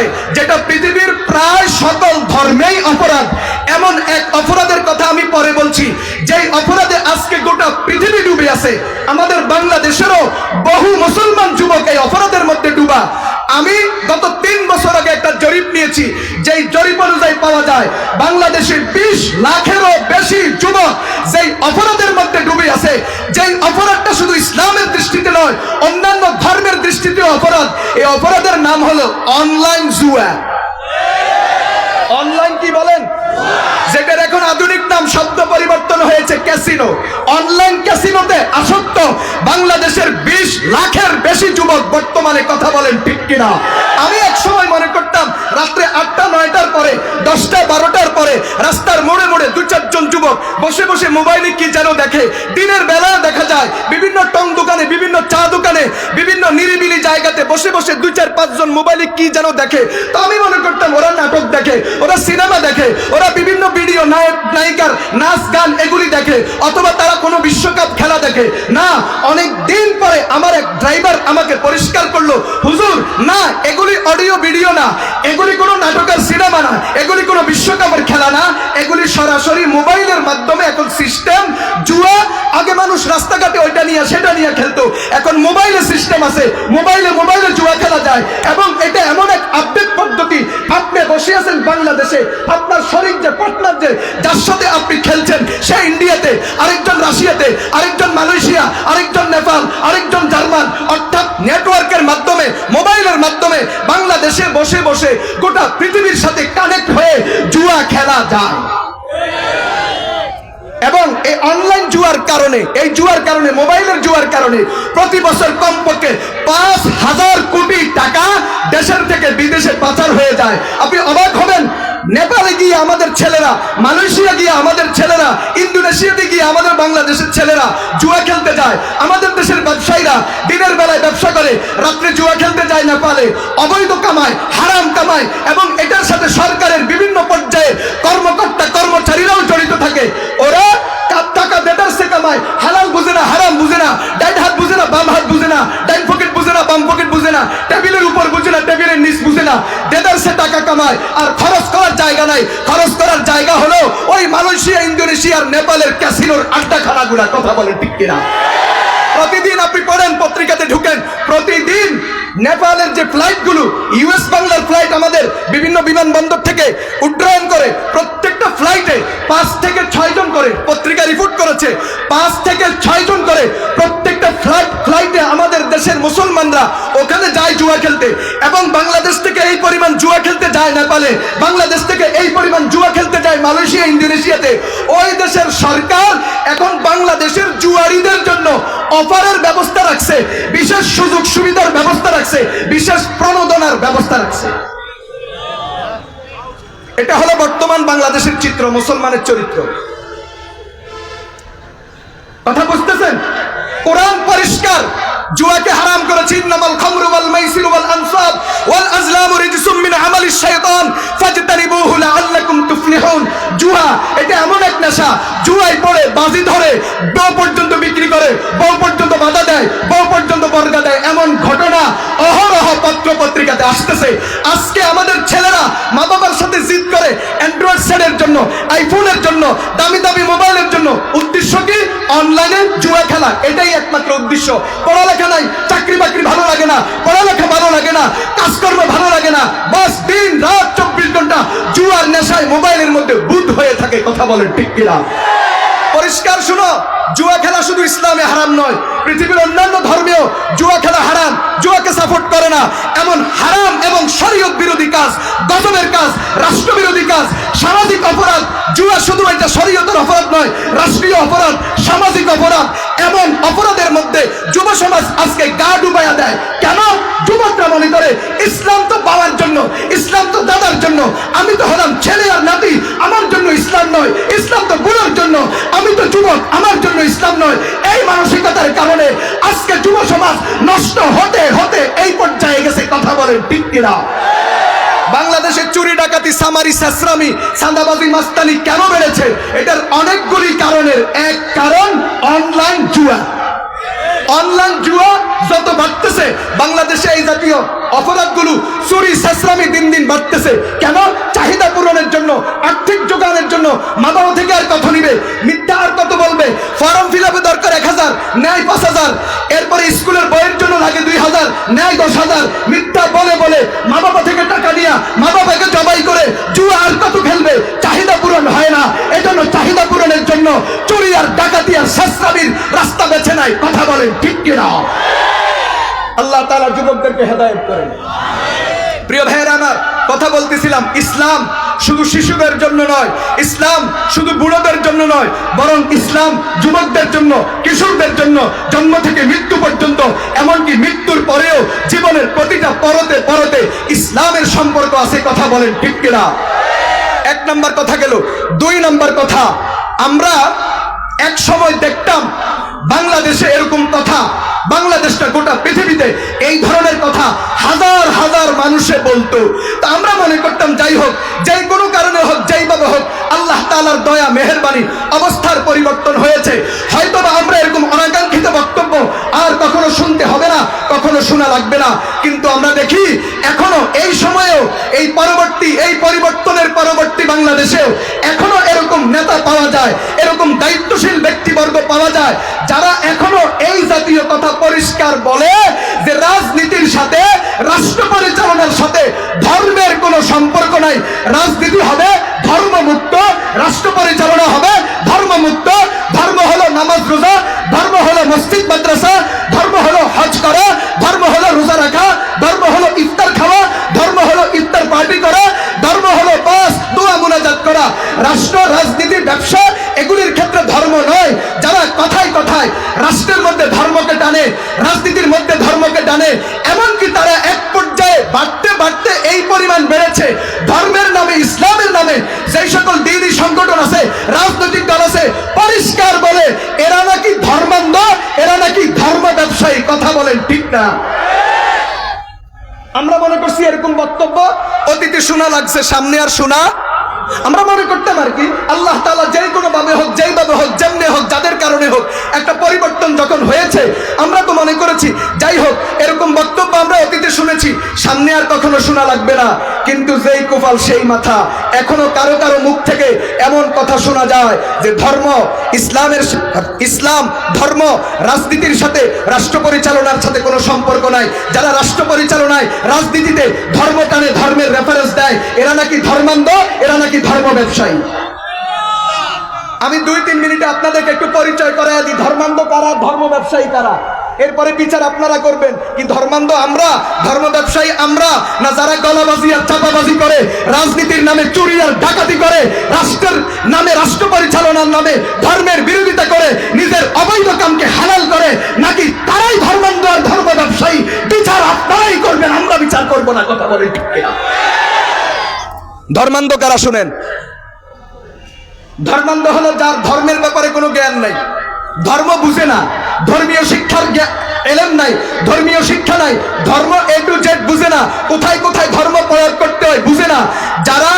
আছে, যেটা পৃথিবীর প্রায় সকল ধর্মেই অপরাধ। এমন এক অপরাধের কথা আমি পরে বলছি, যেই অপরাধে আজকে গোটা পৃথিবী ডুবে আছে। আমাদের বাংলাদেশেরও বহু মুসলমান যুবক এই অপরাধের আমি গত তিন বছর আগে একটা জরিপ নিয়েছি। যেই জরিপ অনুযায়ী পাওয়া যায়, বাংলাদেশের বিশ লাখেরও বেশি যুবক যেই অপরাধের মধ্যে ডুবে আছে, যেই অপরাধটা শুধু ইসলামের দৃষ্টিতে নয়, অন্যান্য ধর্মের দৃষ্টিতে অপরাধ। এই অপরাধের নাম হলো অনলাইন জুয়া। অনলাইন কি বলেন? যেটার এখন আধুনিক নাম শব্দ পরিবর্তন হয়েছে ক্যাসিনো। অনলাইন ক্যাসিনোতে আসক্ত বাংলাদেশের বিশ লাখের বেশি যুবক বর্তমানে কথা বলেন ঠিক কিনা। আমি এক সময় মনে করতাম, রাত্রে আটটা, নয়টার পরে, দশটা, বারোটার পরে, রাস্তার মোড়ে মোড়ে দু চারজন যুবক বসে বসে মোবাইলে কি যেন দেখে। দিনের বেলা দেখা যায়, বিভিন্ন টং দোকানে, বিভিন্ন চা দোকানে, বিভিন্ন নিরিবিলি জায়গাতে বসে বসে দুই চার পাঁচজন মোবাইলে কি যেন দেখে। তো আমি মনে করতাম, ওরা নাটক দেখে, ওরা সিনেমা দেখে, ওরা বিভিন্ন ভিডিও, নায়ক, নায়িকার নাচ, গান এগুলি দেখে, অথবা তারা কোনো বিশ্বকাপ খেলা দেখে। না, অনেক দিন পরে আমার এক ড্রাইভার আমাকে পরিষ্কার করল, হুজুর, না, এগুলি অডিও, ভিডিও না। এগুলি কোনো নাটকের সিনেমা না। এগুলি কোনো বিশ্বকাপের খেলা না। এগুলি সরাসরি মোবাইলের মাধ্যমে এখন সিস্টেম জুয়া। আগে মানুষ রাস্তাঘাটে ওইটা নিয়ে, সেটা নিয়ে খেলতো। এখন মোবাইলে সিস্টেম আছে। মোবাইলে মোবাইলে জুয়া খেলা যায় এবং এটা এমন এক আপডেট পদ্ধতি আপনি বসে আছেন বাংলাদেশে আপনার শরীর যে পার্টনার যে, যার সাথে আপনি খেলছেন, সে ইন্ডিয়াতে, আরেকজন রাশিয়াতে, আরেকজন মালয়েশিয়া, আরেকজন নেপাল, আরেকজন জার্মান, অর্থাৎ নেটওয়ার্কের মাধ্যমে, মোবাইলের মাধ্যমে বাংলাদেশে বসে বসে গোটা পৃথিবীর সাথে কানেক্ট হয়ে জুয়া খেলা যায়। এবং এই অনলাইন জুয়ার কারণে, এই জুয়ার কারণে, মোবাইলের জুয়ার কারণে প্রতি বছর কমপক্ষে পাঁচ হাজার কোটি টাকা দেশের থেকে বিদেশে পাচার হয়ে যায়। আপনি অবাক হবেন নেপালে গিয়ে আমাদের ছেলেরা, মালয়েশিয়া গিয়ে আমাদের ছেলেরা, ইন্দোনেশিয়াতে গিয়ে আমাদের বাংলাদেশের ছেলেরা জুয়া খেলতে যায়। আমাদের দেশের ব্যবসায়ীরা দিনের বেলায় ব্যবসা করে, রাত্রে জুয়া খেলতে যায় নেপালে। অবৈধ কামায় হারাম কামায় এবং এটার সাথে সরকারের বিভিন্ন পর্যায়ে কর্মকর্তা, কর্মচারীরাও জড়িত থাকে। ওরা না, দেদার সে টাকা কামায়, আর খরচ করার জায়গা নাই। খরচ করার জায়গা হলো ওই মালয়েশিয়া ইন্দোনেশিয়ার নেপালের ক্যাসিনোর আড্ডাখানাগুলা কথা বলে, ঠিক কিনা? প্রতিদিন আপনি পড়েন, পত্রিকাতে ঢুকেন, প্রতিদিন নেপালের যে ফ্লাইটগুলো, ইউএস বাংলার ফ্লাইট আমাদের বিভিন্ন বিমানবন্দর থেকে উড্ডয়ন করে, প্রত্যেকটা ফ্লাইটে পাঁচ থেকে ছয় জন করে পত্রিকা রিপোর্ট করেছে, পাঁচ থেকে ছয় জন করে প্রত্যেকটা ফ্লাইট, ফ্লাইটে আমাদের দেশের মুসলমানরা ওখানে যায় জুয়া খেলতে এবং বাংলাদেশ থেকে এই পরিমাণ জুয়া খেলতে যায় নেপালে, বাংলাদেশ থেকে এই পরিমাণ জুয়া খেলতে যায় মালয়েশিয়া, ইন্দোনেশিয়াতে। ওই দেশের সরকার এখন বাংলাদেশের জুয়ারিদের জন্য অফারের ব্যবস্থা রাখছে, বিশেষ সুযোগ সুবিধার ব্যবস্থা রাখছে, বিশেষ প্রণোদনার ব্যবস্থা রাখছে। এটা হলো বর্তমান বাংলাদেশের চিত্র, মুসলমানের চরিত্র। কথা বুঝতেছেন? কোরআন পরিষ্কার, জুয়াকে আমালিশ নেশা, জুয়ায় পড়ে, বাজি ধরে, বউ পর্যন্ত বিক্রি করে, বউ পর্যন্ত বাধা দেয়, বউ পর্যন্ত বর্গা দেয়। এমন ঘটনা অহরহ পত্র পত্রিকাতে আসতেছে। আজকে আমাদের ছেলেরা মা বাবার সাথে জিদ করে অ্যান্ড্রয়েড সেটের জন্য আইফোনের জন্য, দামি দামি মোবাইলের জন্য। উদ্দেশ্য কি? অনলাইনে জুয়া খেলা। এটাই একমাত্র উদ্দেশ্য। পড়ালেখা নাই, চাকরি বাকরি ভালো লাগে না, পড়ালেখা ভালো লাগে না, কাজকর্ম ভালো লাগে না। বাস দিন রাত চব্বিশ ঘণ্টা জুয়ার নেশায় মোবাইলের মধ্যে বুধ থাকে, কথা বলেন, ঠিক কিনা? পরিষ্কার শুনো, জুয়া খেলা শুধু ইসলামে হারাম নয়, পৃথিবীর অন্যান্য ধর্মেও জুয়া খেলা হারাম, জুয়াকে সাপোর্ট করে না। এমন হারাম এবং শরীয়ত বিরোধী কাজ, গজবের কাজ, রাষ্ট্র বিরোধী কাজ, সামাজিক অপরাধ, জুয়া শুধু এটা শরীয়তের অপরাধ নয়, রাষ্ট্রীয় অপরাধ, সামাজিক অপরাধ এমন অপরাধের মধ্যে যুব সমাজ আজকে গা ডুবাইয়া দেয়। কেন? যুবকরা মনে করে, ইসলাম তো পাওয়ার জন্য, ইসলাম তো দাদার জন্য। আমি তো হলাম ছেলে আর নাতি, আমার জন্য ইসলাম নয়, ইসলাম তো বুড়োর জন্য। আমি তো যুবক, আমার জন্য ইসলাম নয়। এই মানসিকতার কারণে আজকে যুব সমাজ নষ্ট হতে হতে এই পর্যায়ে গেছে। কথা বলেন ঠিক কিনা? বাংলাদেশের চুরি ডাকাতি, সামারি, সাসরামি সান্দাবাজি মাস্তানি কেন বেড়েছে? এটার অনেকগুলি কারণের এক কারণ, অনলাইন জুয়া। অনলাইন জুয়া যত বাড়তেছে, বাংলাদেশে এই জাতীয় অপরাধগুলো চুরি শেষরামি দিন দিন বাড়তেছে। কেন? চাহিদা পূরণের জন্য, আর্থিক যোগানের জন্য মা আর কত নিবে? মিথ্যা আর কত বলবে? ফর্ম ফিল আপে দরকার এক হাজার, ন্যায় পাঁচ হাজার। এরপরে স্কুলের বইয়ের জন্য লাগে দুই হাজার, ন্যায় দশ হাজার। মিথ্যা বলে বলে মা নিয়ে মা বাবাকে জবাই করে জুয়া আর কত খেলবে, চাহিদা পূরণ হয় না। এজন্য চাহিদা পূরণের জন্য চুরি আর ডাকাতি আর শাস্ত্রাবির রাস্তা বেছে নাই কথা বলেন ঠিক কিনা? আল্লাহ তালা যুবকদেরকে হেদায়ত করেন। প্রিয় ভাইয়েরা আমার, কথা বলতেছিলাম, ইসলাম শুধু শিশুদের জন্য নয়, ইসলাম শুধু বুড়োদের জন্য নয়, বরং ইসলাম যুবকদের জন্য, কিশোরদের জন্য, জন্ম থেকে মৃত্যু পর্যন্ত, এমনকি মৃত্যুর পরেও জীবনের প্রতিটা পরতে পরতে ইসলামের সম্পর্ক আছে, কথা বলেন ঠিক কিনা? এক নম্বর কথা গেল। দুই নম্বর কথা, আমরা এক সময় দেখতাম বাংলাদেশে এরকম কথা বাংলাদেশটা গোটা পৃথিবীতে এই ধরনের কথা হাজার হাজার মানুষে বলতো। তা আমরা মনে করতাম, যাই হোক যে কোনো কারণে হোক যেইভাবে হোক, আল্লাহ তালার দয়া, মেহরবানি, অবস্থার পরিবর্তন হয়েছে। হয়তো বা আমরা এরকম অনাকাঙ্ক্ষিত বক্তব্য আর কখনো শুনতে হবে না, কখনো শোনা লাগবে না। কিন্তু আমরা দেখি, এখনও এই সময়েও এই পরবর্তী, এই পরিবর্তনের পরবর্তী বাংলাদেশেও এখনও এরকম নেতা পাওয়া যায়, এরকম দায়িত্বশীল ব্যক্তিবর্গ পাওয়া যায়, যারা এখনও এই জাতীয় কথা পরিষ্কার বলে যে রাজনীতির সাথে, রাষ্ট্র পরিচালনার সাথে ধর্মের কোনো সম্পর্ক নাই। রাজনীতি হবে ধর্মমুক্ত যারা কথায় কথায় রাষ্ট্রের মধ্যে ধর্মকে টানে, রাজনীতির মধ্যে ধর্মকে টানে, এমনকি তারা এক পর্যায়ে বাড়তে বাড়তে এই পরিমাণ বেড়েছে। ধর্মের নামে, ইসলামের নামে যেই সকল দিনই সংগঠন আছে, রাজনৈতিক দল আছে, পরিষ্কার বলে, এরা নাকি ধর্মান্ধ, এরা নাকি ধর্ম ব্যবসায়ী, কথা বলেন ঠিক না। আমরা মনে করছি এরকম বক্তব্য, অতীতে শোনা লাগছে, সামনে আর শোনা। আমরা মনে করতাম আর কি, আল্লাহ তালা কোনো ভাবে হোক যেই ভাবে হোক, যেমনি হোক, যাদের কারণে হোক, একটা পরিবর্তন যখন হয়েছে, আমরা তো মনে করেছি, যাই হোক, এরকম বক্তব্য আমরা অতীতে শুনেছি, সামনে আর কখনো শোনা লাগবে না। কিন্তু যেই কোপাল সেই মাথা। এখনও কারও কারও মুখ থেকে এমন কথা শোনা যায় যে ধর্ম ইসলামের ইসলাম, ধর্ম রাজনীতির সাথে রাষ্ট্র পরিচালনার সাথে কোনো সম্পর্ক নাই। যারা রাষ্ট্র পরিচালনায় রাজনীতিতে ধর্ম টানে ধর্মের রেফারেন্স দেয়, এরা নাকি ধর্মান্ধ, এরা নাকি ধর্ম ব্যবসায়ী। আমি দুই তিন মিনিটে আপনাদেরকে একটু পরিচয় করাই দিই, ধর্মান্ধ কারা, ধর্ম ব্যবসায়ী কারা? এরপরে বিচার আপনারা করবেন। কি ধর্মান্ধ আমরা? ধর্ম ব্যবসায়ী আমরা? না যারা গলাবাজি আর চাপাবাজি করে, রাজনীতির নামে চুরি আর ডাকাতি করে, রাষ্ট্রের নামে রাষ্ট্র পরিচালনার নামে ধর্মের বিরোধিতা করে, নিজের অবৈধ কামকে হালাল করে, নাকি তারাই ধর্মান্ধ আর ধর্ম ব্যবসায়ী? বিচার আপনারাই করবেন, আমরা বিচার করব না, কথা বলে ধর্মান্ধ কারা শুনেন? ধর্মান্ধ হলো যার ধর্মের ব্যাপারে কোনো জ্ঞান নাই। ধর্ম বুঝে না। ধর্মীয় শিক্ষার এলেম নাই। ধর্মীয় শিক্ষা নাই। ধর্ম এ টু জেড বুঝে না। কোথায় কোথায় ধর্ম প্রয়োগ করতে হয় বুঝে না। যারা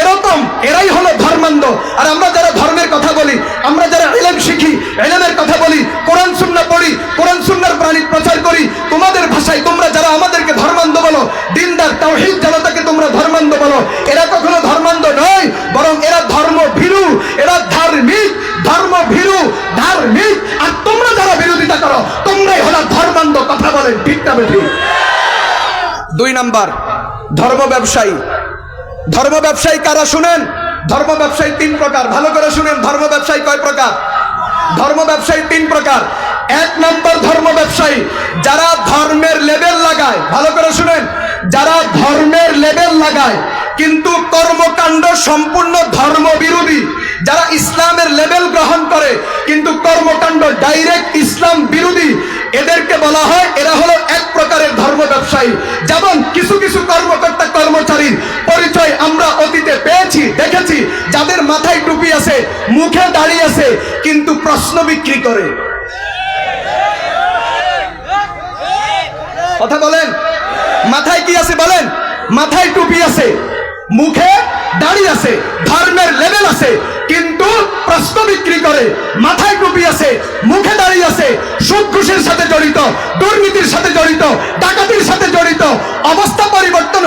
এরকম, এরাই হলো ধর্মান্ধ। আর আমরা যারা ধর্মের কথা বলি, আমরা যারা এলেম শিখি, এলেমের কথা বলি, কোরআন সুন্না পড়ি, কোরআন সুন্নার প্রাণী প্রচার করি, তোমাদের ভাষায় তোমরা যারা আমাদেরকে ধর্মান্ধ বলো, দিনদার, তাওহীদ জনতাকে তোমরা ধর্মান্ধ বলো, এরা কখনো ধর্মান্ধ নয়, বরং এরা ধর্ম ভীরু এরা ধার্মিক ধর্ম ভীরু ধার্মিক। আর তোমরা যারা বিরোধিতা করো, তোমরাই হলো ধর্মান্ধ, কথা বলেন ঠিক না বেঠিক। দুই নাম্বার, ধর্ম ব্যবসায়ী। ধর্ম ব্যবসায়ী কারা শুনেন? ধর্ম ব্যবসায়ী তিন প্রকার। ভালো করে শুনেন, ধর্ম ব্যবসায়ী কয় প্রকার? ধর্ম ব্যবসায়ী তিন প্রকার। এক নম্বর ধর্ম ব্যবসায়ী, যারা ধর্মের লেবেল লাগায়। ভালো করে শুনেন, যারা ধর্মের লেবেল লাগায়, কিন্তু কর্মকাণ্ড সম্পূর্ণ ধর্ম বিরোধী যারা ইসলামের লেবেল গ্রহণ করে, কিন্তু কর্মকাণ্ড ডাইরেক্ট ইসলাম বিরোধী, এদেরকে বলা হয় এরা হলো এক প্রকারের ধর্ম ব্যবসায়ী। যেমন কিছু কিছু কর্মকর্তা আমরা পেয়েছি দেখেছি। যাদের মাথায় টুপি আছে, মুখে দাঁড়িয়ে আছে, কিন্তু প্রশ্ন বিক্রি করে। কথা বলেন? মাথায় কি আছে বলেন? মাথায় টুপি আছে, মুখে দাড়ি আছে, ধর্মের লেভেল আছে, কিন্তু প্রশ্ন বিক্রি করে। মাথায় টুপি আছে, মুখে দাঁড়িয়ে আছে, সুদ ঘুষের সাথে জড়িত, দুর্নীতির সাথে জড়িত, ডাকাতির সাথে জড়িত, অবস্থা পরিবর্তন